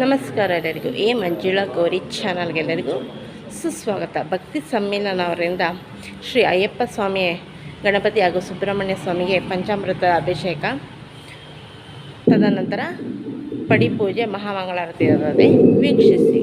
ನಮಸ್ಕಾರ ಎಲ್ಲರಿಗೂ, ಎ ಮಂಜುಳಾ ಗೌರಿ ಚಾನಲ್ಗೆಲ್ಲರಿಗೂ ಸುಸ್ವಾಗತ. ಭಕ್ತಿ ಸಮ್ಮೇಳನ ಅವರಿಂದ ಶ್ರೀ ಅಯ್ಯಪ್ಪ ಸ್ವಾಮಿ, ಗಣಪತಿ ಹಾಗೂ ಸುಬ್ರಹ್ಮಣ್ಯ ಸ್ವಾಮಿಗೆ ಪಂಚಾಮೃತ ಅಭಿಷೇಕ. ತದನಂತರ ಪಡಿ ಪೂಜೆ ಮಹಾಮಂಗಳಾರತಿ ಇರುತ್ತದೆ ವೀಕ್ಷಿಸಿ.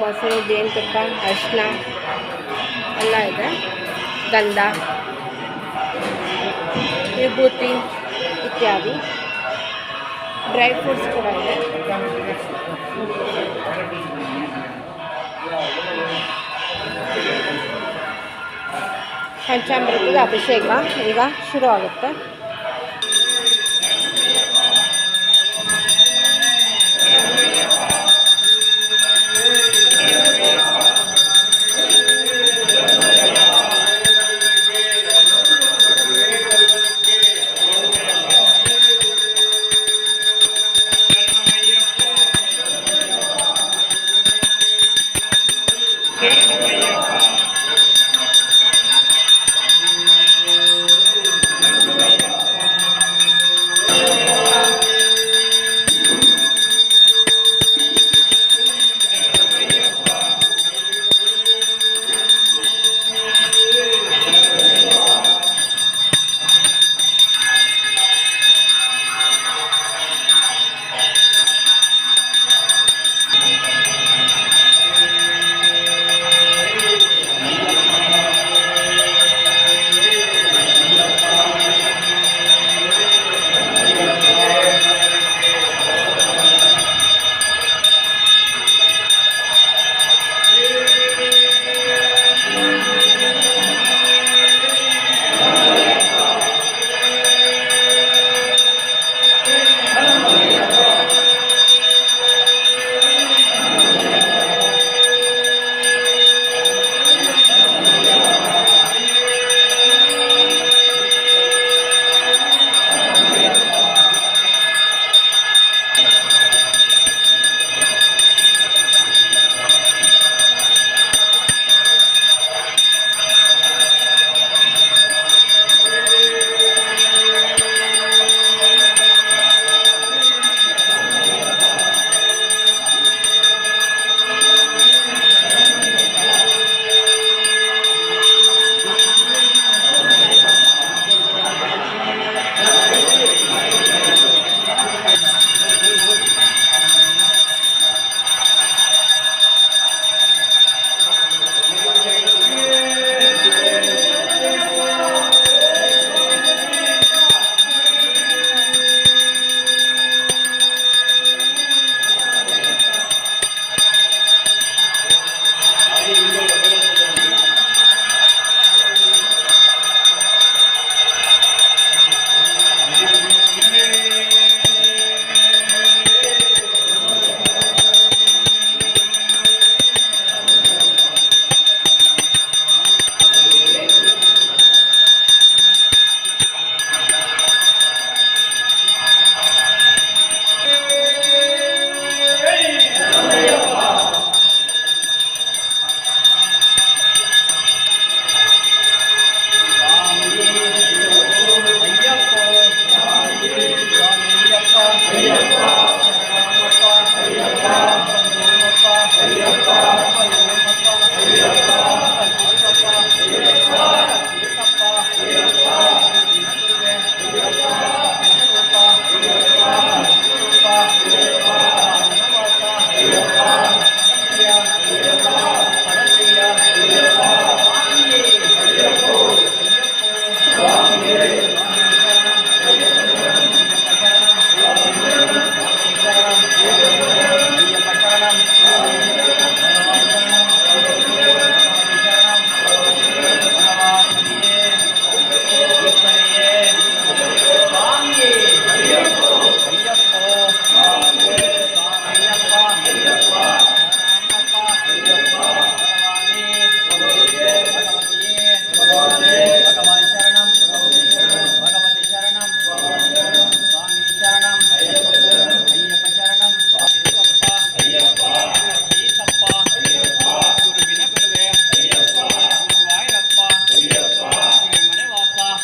ಮೊಸರು ಜೇನುತುಪ್ಪ ಅರಿಶಿನ ಎಲ್ಲ ಇದೆ. ಗಂಧ, ವಿಭೂತಿ ಇತ್ಯಾದಿ. ಡ್ರೈ ಫ್ರೂಟ್ಸ್ ಕೂಡ ಇದೆ. ಪಂಚಾಮೃತದ ಅಭಿಷೇಕ ಈಗ ಶುರು ಆಗುತ್ತೆ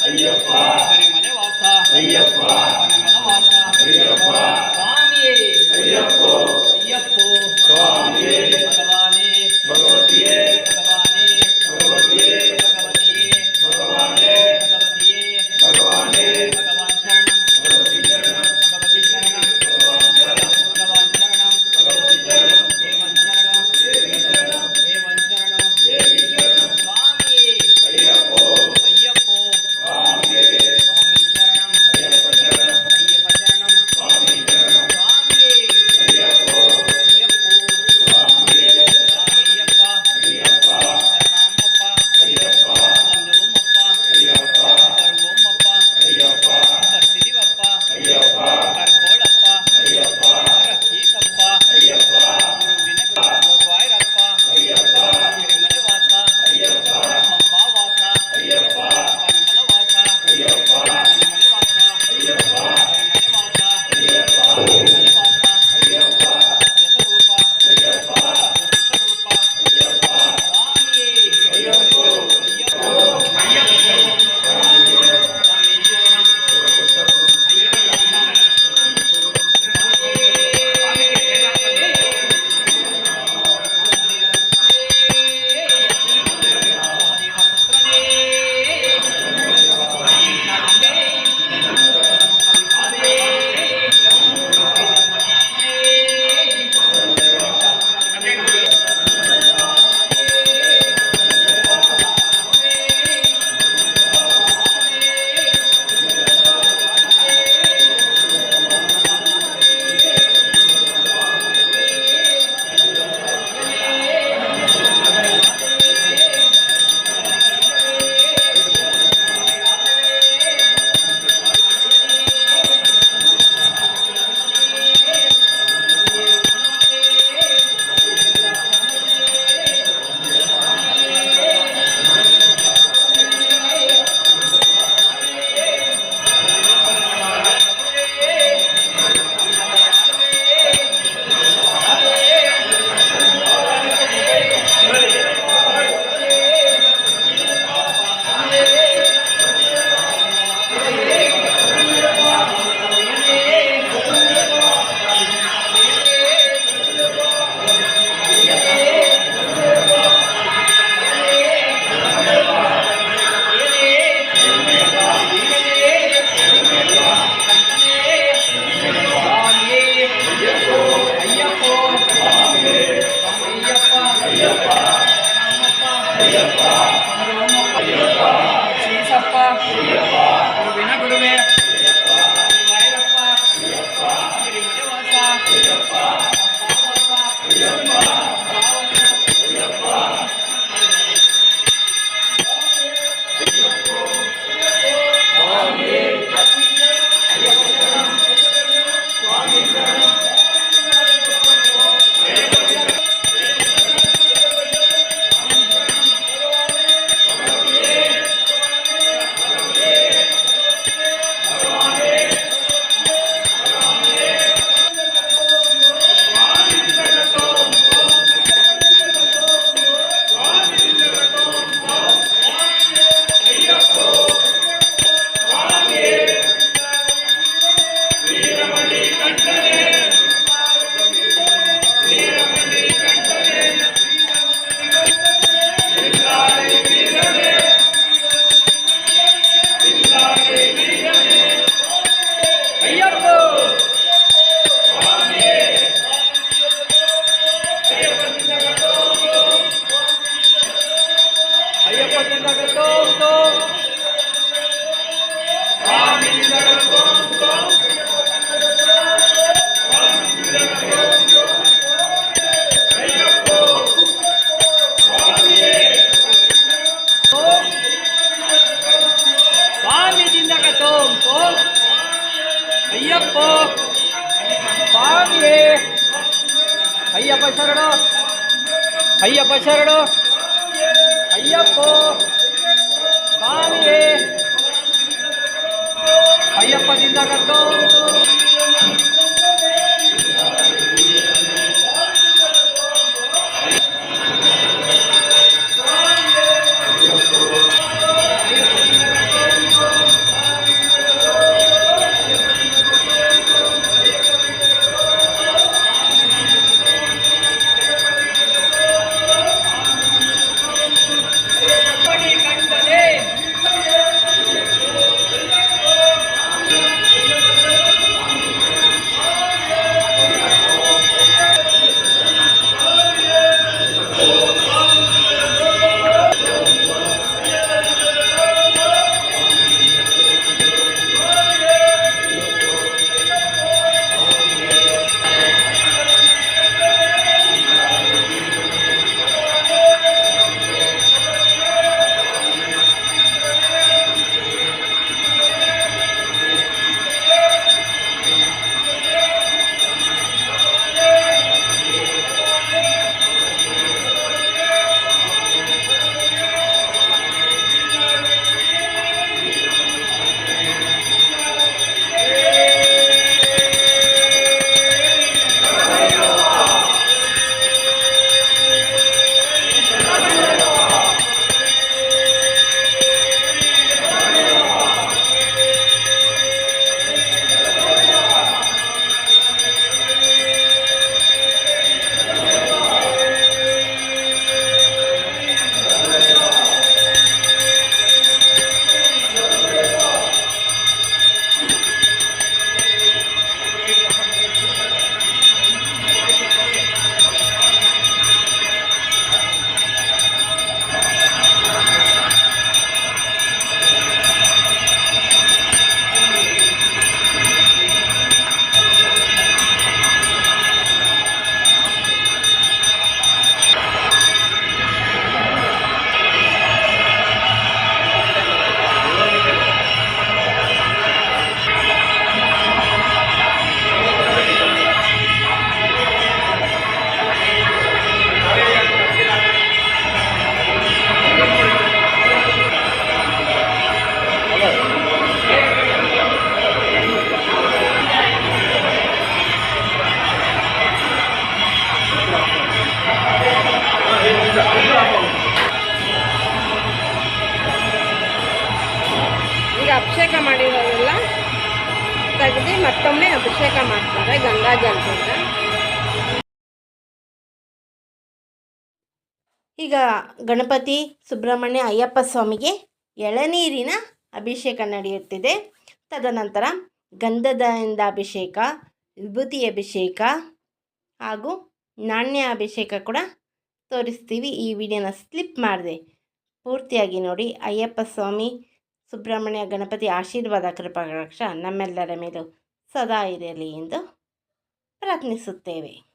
ஐயப்பா பெருமலை வாசா ஐயப்பா ತೆಗೆದು ಮತ್ತೊಮ್ಮೆ ಅಭಿಷೇಕ ಮಾಡ್ತಾರೆ, ಗಂಗಾ ಜಲದಿಂದ ಈಗ ಗಣಪತಿ ಸುಬ್ರಹ್ಮಣ್ಯ ಅಯ್ಯಪ್ಪ ಸ್ವಾಮಿಗೆ ಎಳನೀರಿನ ಅಭಿಷೇಕ ನಡೆಯುತ್ತಿದೆ. ತದನಂತರ ಗಂಧದಿಂದ ಅಭಿಷೇಕ, ವಿಭೂತಿ ಅಭಿಷೇಕ ಹಾಗೂ ನಾಣ್ಯ ಅಭಿಷೇಕ ಕೂಡ ತೋರಿಸ್ತೀವಿ. ಈ ವಿಡಿಯೋನ ಸ್ಲಿಪ್ ಮಾಡಿದೆ. ಪೂರ್ತಿಯಾಗಿ ನೋಡಿ. ಅಯ್ಯಪ್ಪ ಸ್ವಾಮಿ ಸುಬ್ರಹ್ಮಣ್ಯ ಗಣಪತಿ ಆಶೀರ್ವಾದ ಕೃಪಾಕಟಾಕ್ಷ ನಮ್ಮೆಲ್ಲರ ಮೇಲೂ ಸದಾ ಇರಲಿ ಎಂದು ಪ್ರಾರ್ಥಿಸುತ್ತೇವೆ.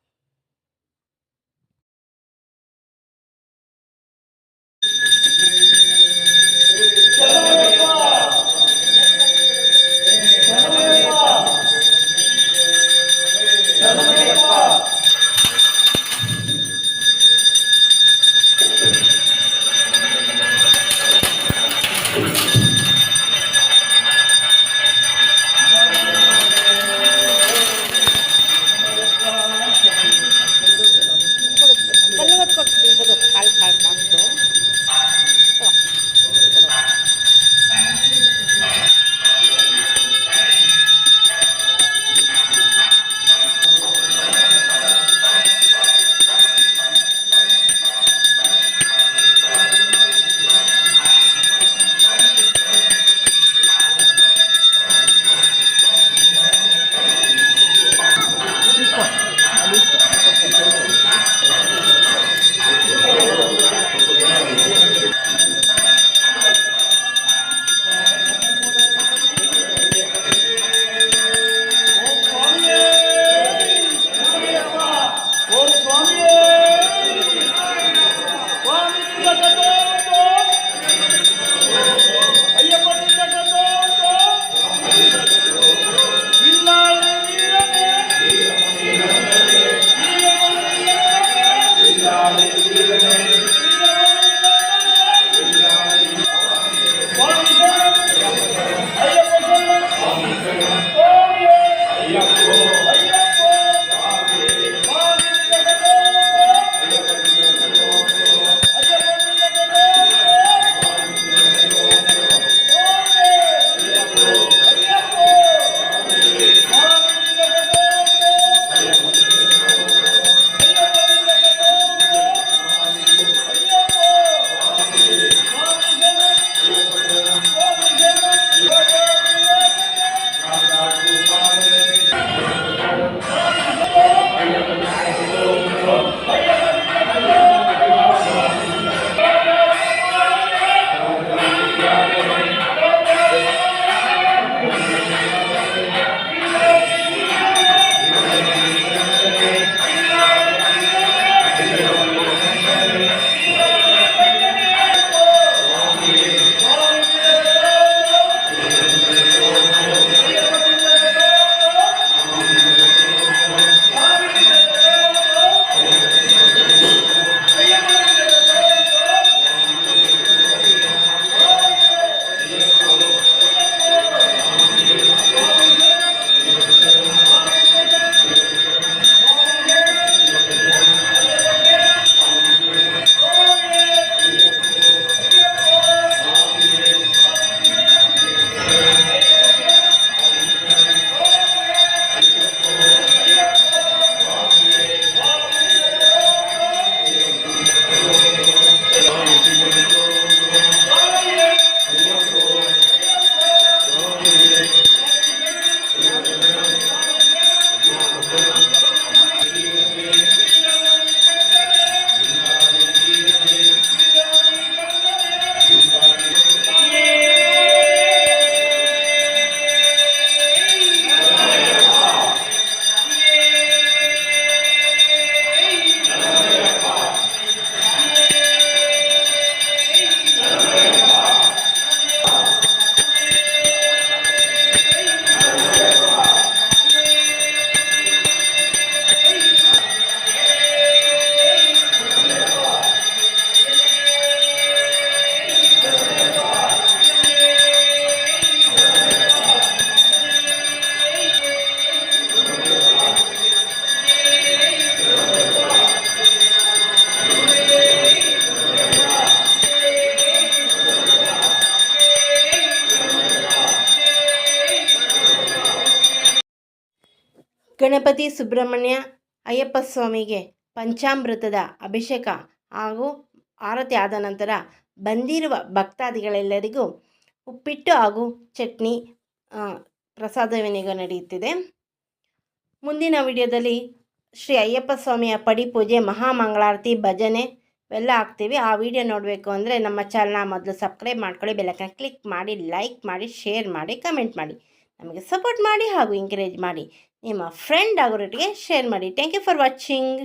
ಗಣಪತಿ ಸುಬ್ರಹ್ಮಣ್ಯ ಅಯ್ಯಪ್ಪ ಸ್ವಾಮಿಗೆ ಪಂಚಾಮೃತದ ಅಭಿಷೇಕ ಹಾಗೂ ಆರತಿ ಆದ ನಂತರ ಬಂದಿರುವ ಭಕ್ತಾದಿಗಳೆಲ್ಲರಿಗೂ ಉಪ್ಪಿಟ್ಟು ಹಾಗೂ ಚಟ್ನಿ ಪ್ರಸಾದ ವಿನಿಯೋಗ ನಡೆಯುತ್ತಿದೆ. ಮುಂದಿನ ವಿಡಿಯೋದಲ್ಲಿ ಶ್ರೀ ಅಯ್ಯಪ್ಪ ಸ್ವಾಮಿಯ ಪಡಿ ಪೂಜೆ ಮಹಾಮಂಗಳಾರತಿ ಭಜನೆ ಇವೆಲ್ಲ ಹಾಕ್ತೀವಿ. ಆ ವಿಡಿಯೋ ನೋಡಬೇಕು ಅಂದರೆ ನಮ್ಮ ಚಾನಲ್ನ ಮೊದಲು ಸಬ್ಸ್ಕ್ರೈಬ್ ಮಾಡ್ಕೊಳ್ಳಿ ಬೆಲ್ಲಕ್ಕನ ಕ್ಲಿಕ್ ಮಾಡಿ ಲೈಕ್ ಮಾಡಿ ಶೇರ್ ಮಾಡಿ ಕಮೆಂಟ್ ಮಾಡಿ. ನಮಗೆ ಸಪೋರ್ಟ್ ಮಾಡಿ ಹಾಗೂ ಎಂಕರೇಜ್ ಮಾಡಿ. ನಿಮ್ಮ ಫ್ರೆಂಡ್ ಆಗೋರೊಟ್ಟಿಗೆ ಶೇರ್ ಮಾಡಿ. Thank you for watching